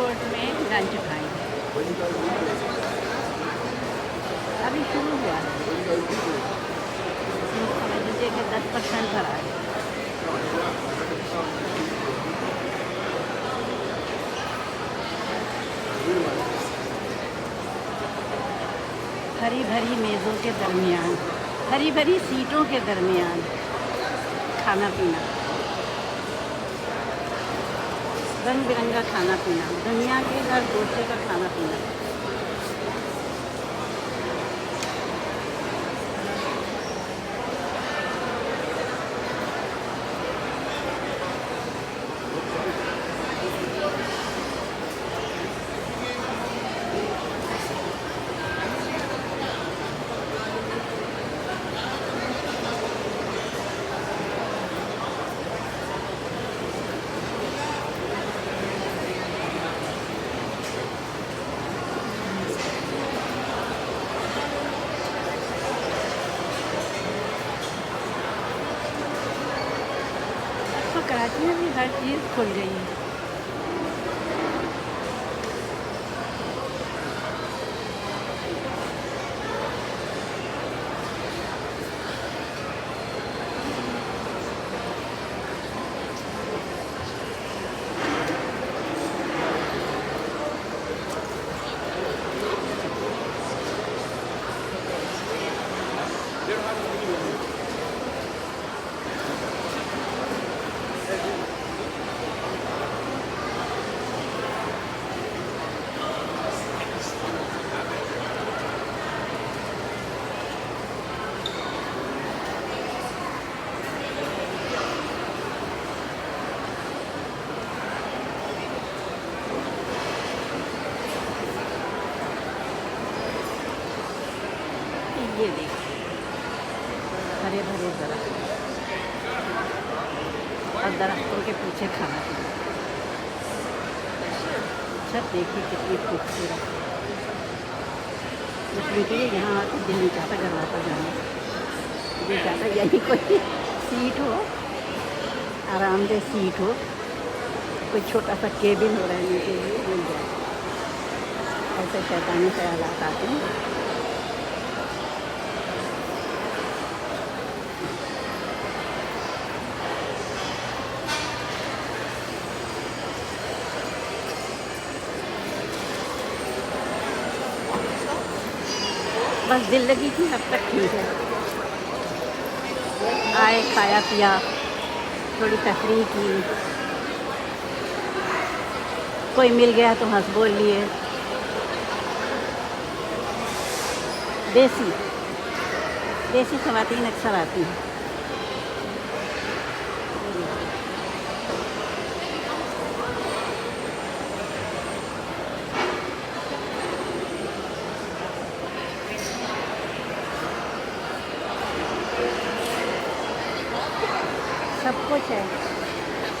Court में lunch खाएँगे अभी शुरू हुआ है। समझ लीजिए कि दस परसेंट भरा है। हरी भरी मेज़ों के दरमियान हरी भरी सीटों के दरमियान खाना पीना। रंग बिरंगा खाना पीना। दुनिया के हर गोशे का खाना पीना तो कराची में भी ये देखिए। हरे भरे दरख्त और दरख्तों के पीछे खाना पीना छत देखिए कितनी खूबसूरत। इसलिए यहाँ आकर दिल नहीं चाहता घर वापस जाना दिल चाहता यही कोई सीट हो। आरामदेह सीट हो। कोई छोटा सा केबिन हो रहने के लिए। मिल जाए ऐसे शैतानी ख्यालात आते हैं। बस दिल लगी थी, अब तक ठीक है। आए, खाया, पिया, थोड़ी तफरी की। कोई मिल गया तो हंस बोल लिए। देसी। देसी खातन अक्सर आती हैं। सब कुछ है।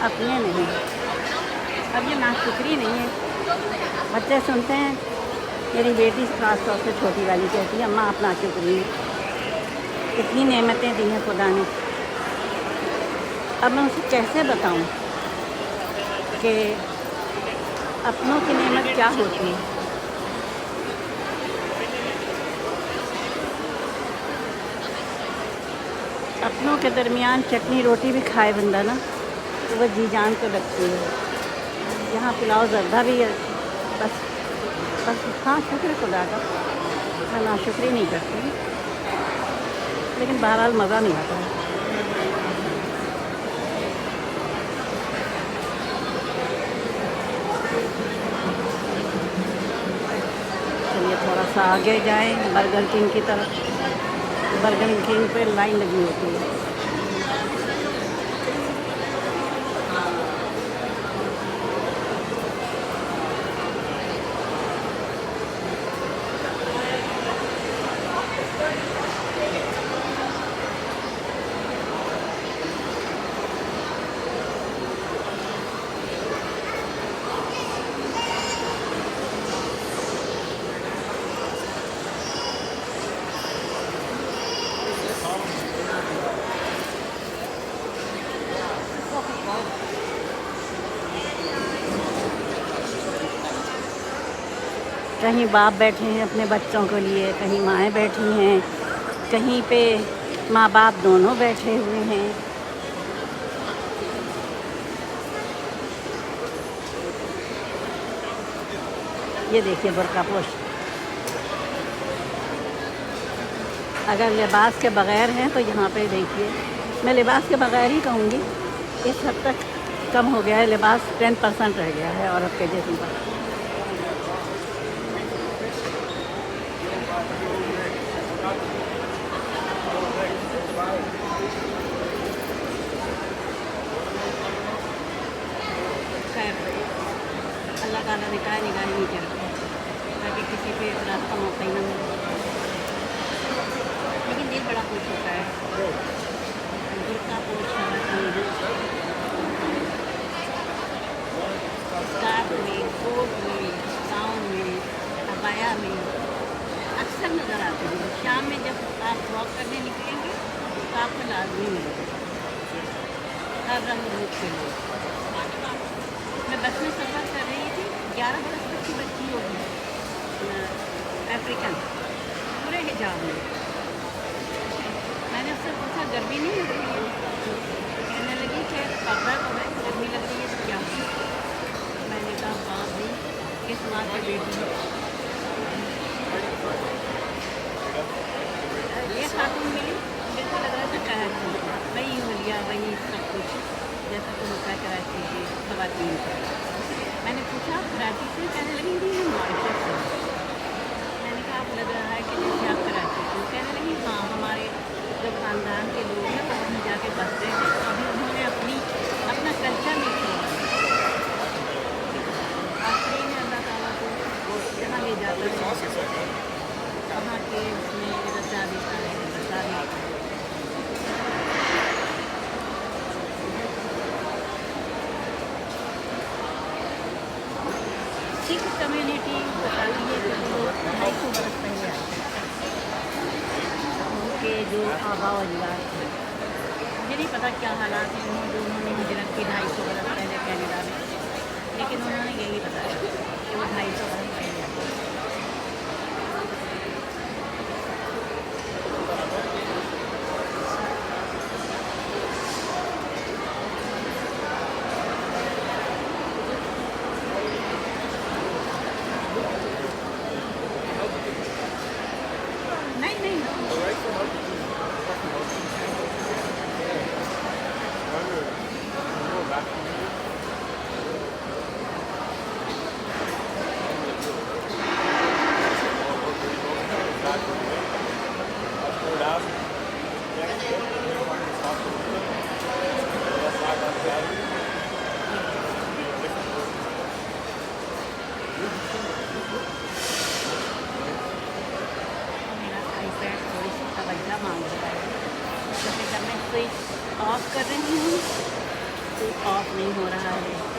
अपने नहीं। अब ये नाशुक्री नहीं है। बच्चे सुनते हैं, मेरी बेटी खास तौर से छोटी वाली कहती है, अम्मा आप नाशुक्री हैं इतनी नेमतें दी हैं खुदा ने। अब मैं उसे कैसे बताऊँ कि अपनों की नेमत क्या होती है? अपनों के दरमियान चटनी, रोटी भी खाए बंदा ना तो वह जी जान तो लगती है। यहाँ पुलाव जर्दा भी है, बस बस हाँ शुक्र खुदा का। मैं ना शुक्री नहीं करती। लेकिन बहरहाल मज़ा नहीं आता। चलिए थोड़ा सा आगे जाएँ, बर्गर किंग की तरफ़। बर्गर किंग पे लाइन लगी होती है। कहीं बाप बैठे हैं अपने बच्चों के लिए, कहीं माएँ बैठी हैं, कहीं पे माँ बाप दोनों बैठे हुए हैं। ये देखिए बुरका पोश। अगर लिबास के बगैर हैं तो यहाँ पे देखिए, मैं लिबास के बगैर ही कहूँगी, इस हद तक कम हो गया है, लिबास टेन परसेंट रह गया है औरत के जिसम पर खैर अल्लाह ताला कर ताकि किसी पे रास्ता मौका ही ना मिले लेकिन दिल बड़ा खुश होता है बुरका पोश स्कार्फ में कोट में गाउन में अबाया में अक्सर नज़र आते हैं शाम में जब आप वॉक करने निकलेंगे तो आपको लाजमी मिलेगा हर रंग रूप के लोग मैं बस में सफ़र कर रही थी। ग्यारह बरस तक की बच्ची होगी। अफ्रीकन, पूरे हिजाब में। मैंने उससे पूछा, गर्मी नहीं लग रही है? कहने लगी कि कपड़ा तो है, गर्मी लग रही है तो क्या? मैंने कहा बाप भाई, किस माँ की बेटी है? ये खातून मिली, मुझे तो लग रहा था कराची वही हुलिया वही सब कुछ, जैसा तो होता है कराची की खवातीन का मैंने पूछा, कराची से? कहने लगी नहीं हम मार्केट से मैंने कहा आप लग रहा है कि जैसे आप कराची से कहने लगी हाँ हमारे जो ख़ानदान के लोग हैं वो वहीं जाके बसते हैं। अभी उन्होंने अपनी, अपना कल्चर नहीं छोड़ा। आखिरी में अल्लाह ताला को वो जहाँ ले जाता है? वहाँ के उसमें रचा देता है बता देता है सिख कम्युनिटी बताती है कि वो ढाई सौ बरस पहले आए उनके जो आबा अजदाद थे मुझे नहीं पता क्या हालात हैं उन्होंने जो उन्होंने हिजरत की ढाई सौ बरस पहले कैनेडा में लेकिन उन्होंने यही बताया कि वो ढाई सौ बरस पहले आए नहीं नहीं मेरा आईपैड थोड़ी सी तवज्जो मांग रहा है जैसे जब मैं स्विच ऑफ़ कर रही हूँ। तो ऑफ़ नहीं हो रहा है।